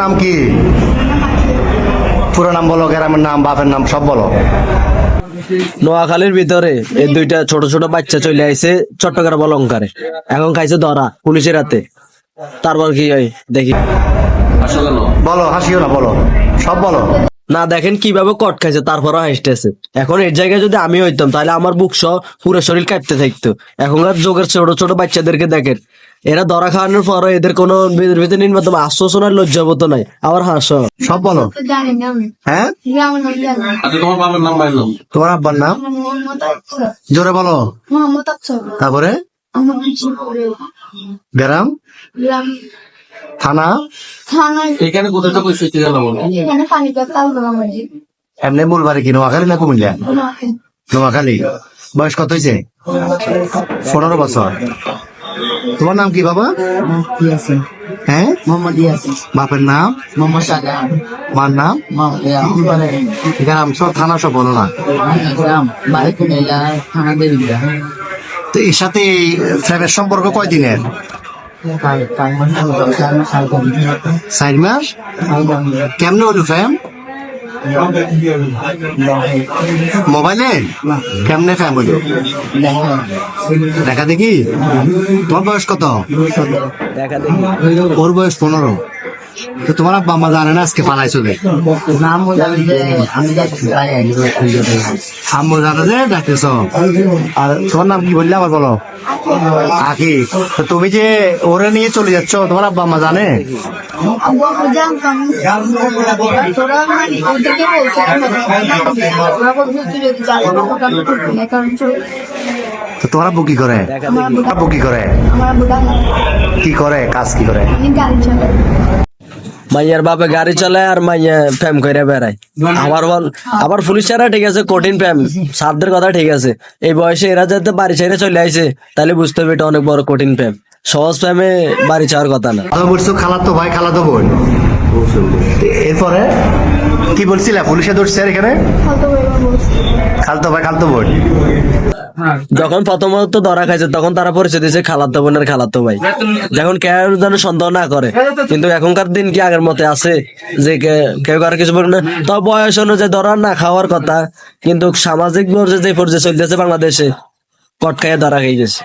নাম কি? পুরো নাম বলো গ্রামের নাম বাপের নাম সব বলো। নোয়াখালীর ভিতরে এই দুইটা ছোট ছোট বাচ্চা চলে আইছে চট্টগ্রাম অলঙ্কারে। এখন খাইছে ধরা পুলিশের হাতে। তারপর কি হয় দেখি। বলো হাসিও না বলো। সব বলো। না দেখেন কীভাবে কট খাইছে তারপরও হাসতেছে। এখন এর জায়গায় যদি আমি হইতাম তাহলে আমার বুক সহ পুরো শরীর কাঁপতে থাকতো। এখনকার যোগের ছোট ছোট বাচ্চাদেরকে দেখেন এরা ধরা খাওয়ানোর পরও এদের কোনো ভিতর ভিতরে নির্মাতম আশ্বাসন আর লজ্জাবোধ নাই। আবার হাসো। সব বলো। জানি না আমি। হ্যাঁ? না। আচ্ছা তোমার বাবার নাম বাইর তোমার আব্বার নাম। জোরে বলো। তারপরে? গ্রাম? থানা? এখানে কোথায় তো কইছে বলো। এখানে এমনি বলবারে কি নোয়াখালী না কুমিল্লা? নোয়াখালী। বয়স কত হয়েছে? পনেরো বছর। তোমার নাম কি বাবা? ইয়াসিন। হ্যাঁ? মোহাম্মদ ইয়াসিন। বাপের নাম? মোহাম্মদ শাহজাহান। মার নাম? গ্রাম সব থানা সব বলো না। গ্রাম থানা দেবিদ্রা। তো এর সাথে এই প্রেমের সম্পর্ক কয়দিনের? চার মাস কেমনে হলো ফ্যাম মোবাইলে? কেমনে খায় বলি? দেখা দেখি? তোমার বয়স কত? দেখা দেখি। ওর বয়স পনেরো। তো তোমার আব্বা আম্মা জানে না আজকে পালাই চলে। আম্মু জানে যে ডাকতেছ আর তোমার নাম কি বললে আবার বলো? তো তুমি যে ওরে নিয়ে চলে যাচ্ছ তোমার আব্বা আম্মা জানে? তো তোমার আব্বু কি করে? আব্বু কি করে। কি করে? কাজ কি করে? মাইয়ার বাপে গাড়ি চালায় আর মাইয়া ফ্যাম করে বেড়ায়। আবার বল, আবার পুলিশেরা ঠিক আছে, কঠিন ফ্যাম সারদের কথা ঠিক আছে। এই বয়সে এরা যাতে বাড়ি ছেড়ে চলে আইছে, তাহলে বুঝতে হবে এটা অনেক বড় কঠিন ফ্যাম সহজ ফ্যামে বাড়ি চাওয়ার কথা না। বলছো খালাতো ভাই খালাতো বোন। এরপরে কি বলছিলা? পুলিশে ধরছে এখানে? খালতো ভাই, খালতো বোন। যখন প্রথমত ধরা খাইছে, তখন তারা পরিচয় দিয়েছে খালাতো বোনের খালাতো ভাই। যখন কেউ যেন সন্দেহ না করে। কিন্তু এখনকার দিন কি আগের মতে আছে? যে কেউ কারও কিছু বলে না। তো বয়স অনুযায়ী ধরা না খাওয়ার কথা, কিন্তু সামাজিক পর্যায়ে যে পর্যায়ে চলতেছে বাংলাদেশে কটকায় ধরা খাই গেছে